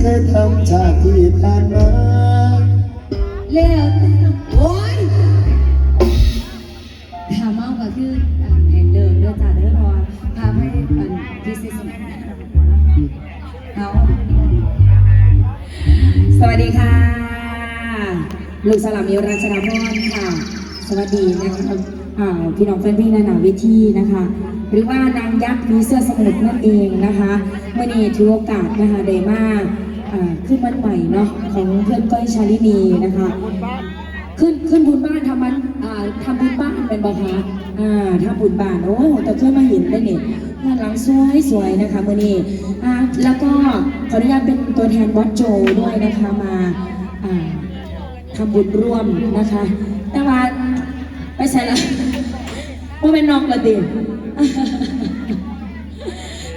เคยทำชาติที่ผ่านมาแล้วโอ้ยถามเมาก็คืออันแห่งเดิมเด้อจ้าเด้อพราะว่าพาให้อันพิเศษสุดเอาสวัสดีค่ะ ลูกสลามิวราชดาพรค่ะ สวัสดีนะคะพี่น้องแฟนพลงนานาวิธีนะคะ หรือว่านางยักษ์มีเสื้อสมุทรนั่นเองนะคะเมื่อนี้ถือโอกาสนะคะได้มาอ่าขึ้นวันใหม่เนาะของเพื่อนก้อยชาลินีนะคะ ขึ้นขึ้นบุญบ้านทำมันทำบุญบ้านเป็นบ่คะอ่าทำบุญบ้านโอ้แต่เคยมาเห็นได้เนี่ยงานหลังสวยสวยนะคะเมื่อนี้อ่าแล้วก็ขออนุญาตเป็นตัวแทนวัดโจด้วยนะคะมาอ่าทำบุญร่วมนะคะ แต่ว่าไปใช่ละ ว่าเป็นนอกละดิ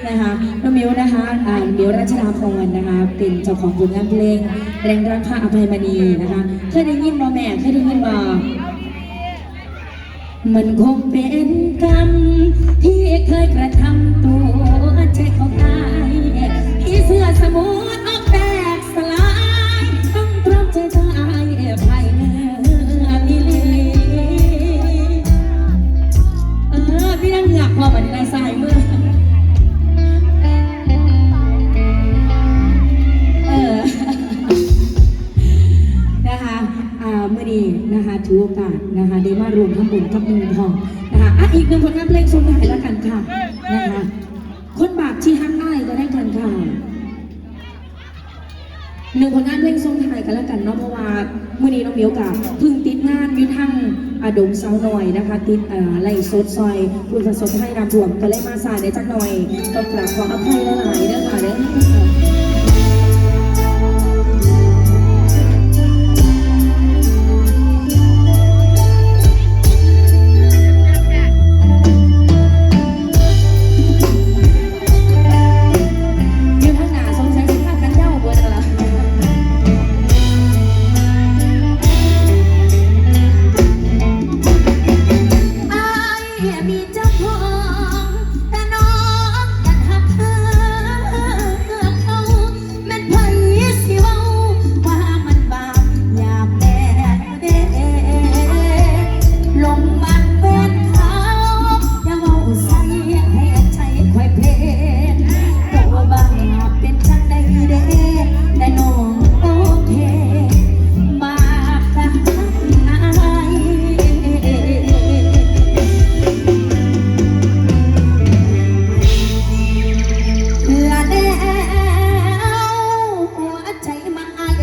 นะคะน้องมิวนะคะอ่ามิวรัชดาพรนะคะ เป็นเจ้าของผลงานเพลงแรงรักพระอภัยมณีนะคะ เคยได้ยินบ่แม่เคยได้ยินบ่มันคงเป็นกรรมที่เคยกระทำตัวใจของนา็มีโอกาสพึ่งติดงานยุทั้งอาดงเซาหน่อยนะคะ ติดอ่าไล่สดซอยบุญผสมให้รำรวมก็เลยมาสายในจักหน่อยก็กราบขออภัยหลายๆเด้อค่ะเด้อ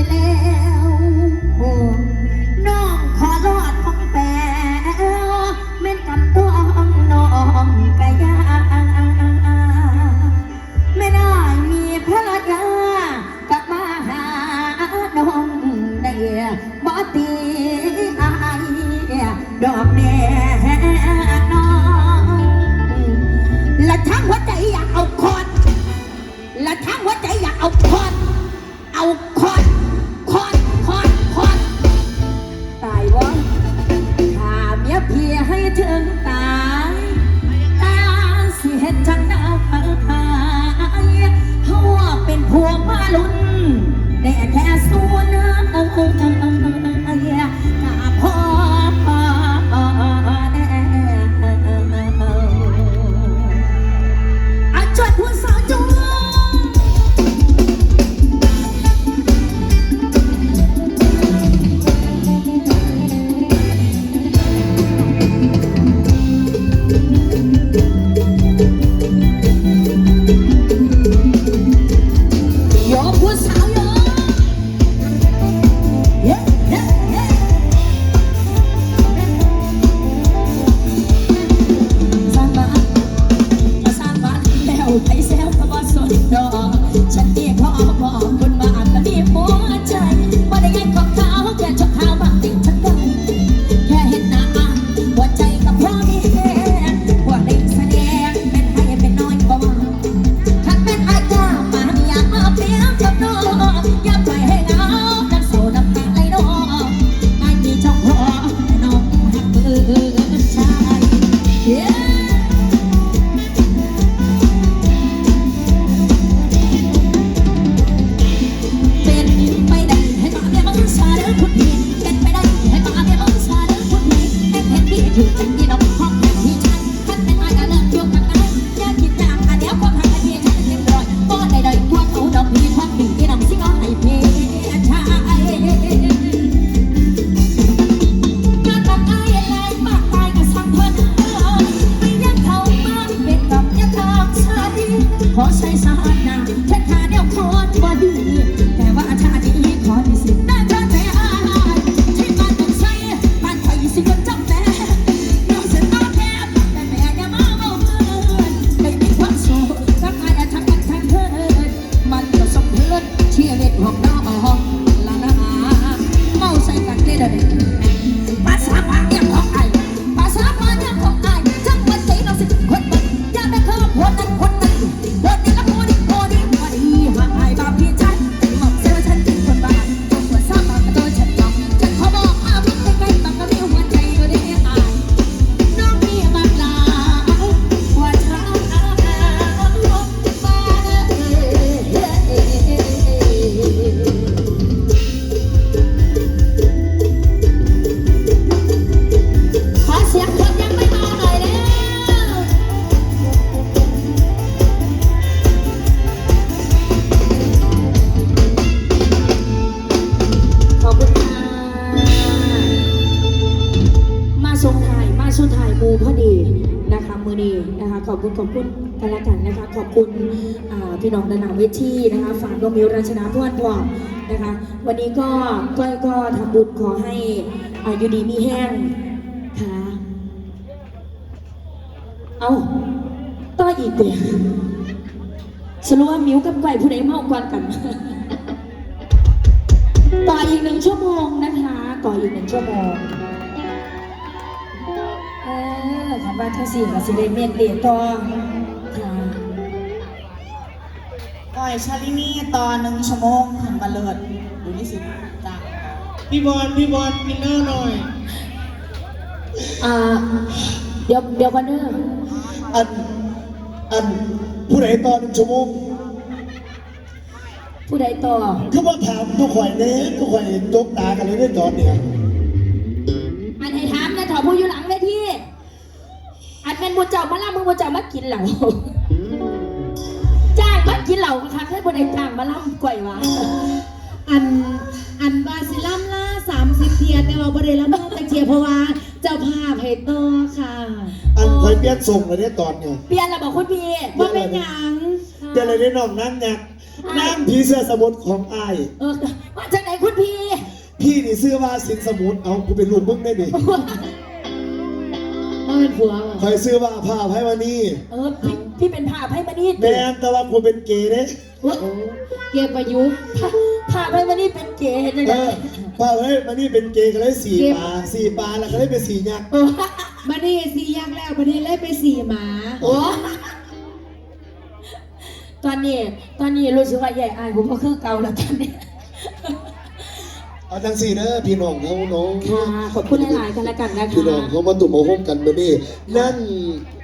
แล้วโอ้น้องขอรอดของแปวเม่นกำตัวน้องกะยาไม่ได้มีภรรยากลับมาหาน้องได้บ่ตีอายดอกแน่น้องและทั้งหัวใจอยากเอาคนและทั้งหัวใจอยากเอาคน พี่น้องดานาเวทีนะคะฝากดวงมิวราชนาพวนพรนะคะ วันนี้ก็ก้อยก็ทำบุญขอให้อายุดีมีแห้งค่ะเอาต่ออีกเดียวสรุปว่ามิวกับก้อยผู้ใดเมากกว่ากัน ต่ออีกหนึ่งชั่วโมงนะคะต่ออีกหนึ่งชั่วโมงเออคำว่าทั้งสี่กับสิเลเมนเดต่อ อยชาลินีตอนหนึ่งชั่วโมงถึงมาเลิศดูนี่สิจ้าพี่บอลพี่บอลกินเหล้าหน่อยอ่าเดี๋ยวเดี๋ยวกันเด้ออันอันผู้ใดตอนหนึ่งชั่วโมงผู้ใดต่อคือว่าถามทุกข่อยเน้ทุกข่อยจกตากันเลยได้ตอนเนี่ยอันให้ถามนะถอผู้อยู่หลังเวทีอันเป็นบุญเจ้ามาล่ามึงบุญเจ้ามากินเหล่าจ้างมา กินเหล่าค่ะให้บุญไอ้จ้างมาล่ำก่อยวะอันอันบาซิลัมล่าสามสิบเทียแต่ว่าบริลัมล่าตะเทียเพราะว่าเจ้าภาพให้ต่อค่ะอันข่อยเปลี่ยนส่งเลยได้ตอนเนี่ยเปลี่ยนแล้วบอกคุณพี่ว่าเป็นหยังเปลี่ยนอะไรได้น้องนั่งเนี่ยนั่งผีเสื้อสมุนของอ้ายเออว่าจากไหนคุณพี่พี่นี่ซื้อว่าสินสมุนเอากูเป็นลูกมึงได้ดิว่า เป็นผัวเหรอข่อยซื้อว่าผ้าไพ่มานี่เออพี่พี่เป็นผ่าไพ่มานี่แม่นแต่ว่ากูเป็นเกย์เด้โอ้เกียร์ประยุกต์ผ่าไพ่มานี่เป็นเกย์เลยเอนะอผ้าไพ่มานี่เป็นเกย์ก็เลยสี่ปลาสี่ปลาแล้วก็เลยเป็นสี่ยักษ์เออบันนี้สียักษ์แล้วบันนี้เล่ไปสี่หมาโอ้ตอนนี้ ตอนนี้รู้สึกว่าใหญ่อายผมก็คือเก่าแล้วตอนนี้ เอาจังสี่เด้อพี่น้องเขาน้องค่ะขอบคุณหลายๆกันละกันนะคะพี่น้องเขามาตุ่มมาห้มกันมานี่นั่ง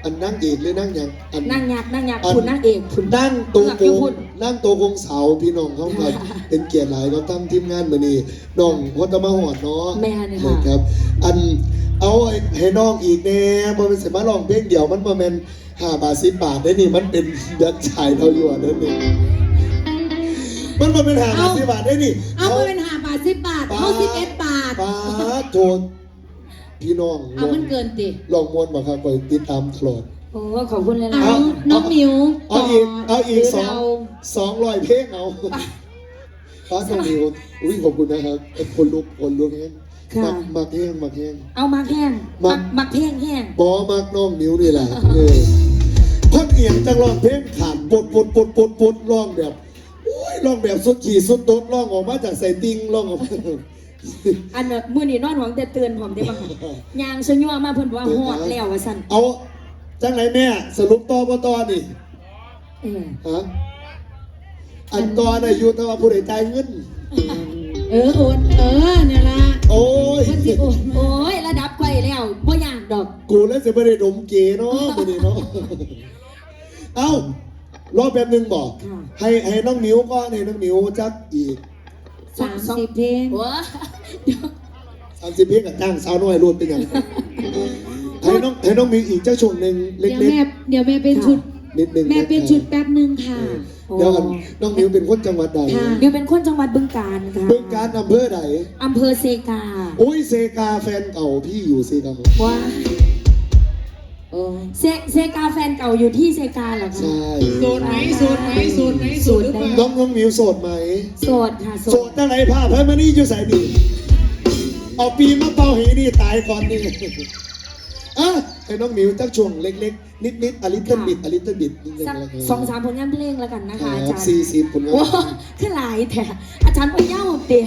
อันนั่งเอกหรือนั่งหยังอันนั่งยักษ์นั่งยักษ์คุณนั่งเอกคุณนั่งโตวเลือกโกที่งคุณนั่งโตวโกงเสาพี่น้องเขาก็เป็นเกียรติหลายก็ตั้งทีมงานมานี่น้องพจมาหอดเนาะแม่นี่ค่ะครับ อันเอาให้น้องอีกแน่บ่เป็นสิมาลองเพลงเดียวมันบ่แม่นห้าบาทสิบบาทได้นี่มันเป็นเดือนชายเท่าอยู่อันนั้นนี่ มันบ่เป็นห้าบาทสิบบาทได้นี่เอามาเป็นหาบาทสิบบาทเขาสิบเอ็ดบาทป้าโทนพี่น้องเอามันเกินติลองมวนมาครับคอยติดตามตลอดโอ้ขอบคุณหลายเอาน้องมิวเอาอีกเอาอีกหรืสองเราสองร้อยเพลงเอาป้าสนิวอุ้ยขอบคุณนะครับคนลุกคนลุกแห้งๆค่ะมักมักแห้งมักแห้งเอามักแห้งมัมักกมักแห้งแห้งบอมักน้องนิ้วนี่แหละเออคนเอียงจังร้องเพลงขานปดปดปดปดปดร้องแบบโอ้ย ร้องแบบสุดขี่สุดโต๊ดร้องออกมาจากใส่ติงร้องออกมาอันน่ะมื้อนี้นอนหวังแต่เตือนผมได้บ้างยางสยัวมาเพิ่นว่าฮอดแล้วว่าซั่นเอาจังไหนแม่สรุปต่อบ่ต่อนี่เออฮะอันก่อนอายุแต่ว่าผู้ใดจ่ายเงิน เออโอนเออเนี่ยละโอ้ยมันสิโอนโอ้ยระดับไกลแล้วบ่ยากดอก กูแล้วจะไม่ได้ดมเกเนาะมื้อนี้เนาะเอ้า รอแป๊บหนึงบอกค่ะ ให้ให้น้องนิ้วก็ให้น้องนิ้วจักอีกสามสิบเพลงโอ้เดี๋ยวสามสิบเพลงกับจ้างสาวน้อยรวดเป็นอย่างให้น้องให้น้องมีอีกเจ้าช่วงหนึ่งเล็เดี๋ยวกแม่เดี๋ยวแม่เป็นชุด ๆนิดหนึ่งแม่เป็นชุดแป๊บหนึ่งค่ะเดี๋ยวกันน้องนิ้วเป็นคนจังหวัดใดค่ะ เดี๋ยวเป็นคนจังหวัดบึงกาฬค่ะเบิ่งการอำเภอใดอำเภอเซกาโอ้ยเซกาแฟนเก่าพี่อยู่เซกาว้า โอ้ยเซเซกาแฟนเก่าอยู่ที่เซกาเหรอคะ ใช่โสดไหมโสดไหมโสดไหมโสดหรือเปล่า น้องน้องนิ้วโสดไหม โสดค่ะ โสโสดดตั้งไหนผ้าพระมานี่อยู่ใส่ดีเอาปีมาเป่าให้นี่ตายก่อนนี่อะให้น้องนิ้วจักช่วงเล็กๆ นิดๆอลิตเติ้ลบิดอลิตเติ้ลบิดนิดนึงสักแล้วกัน สองสามผลงานเพลงแล้วกันนะคะอาจารย์สี่สิบผลงานโอ้คือหลายแต่อาจารย์พ่อเย่าเตี๋ย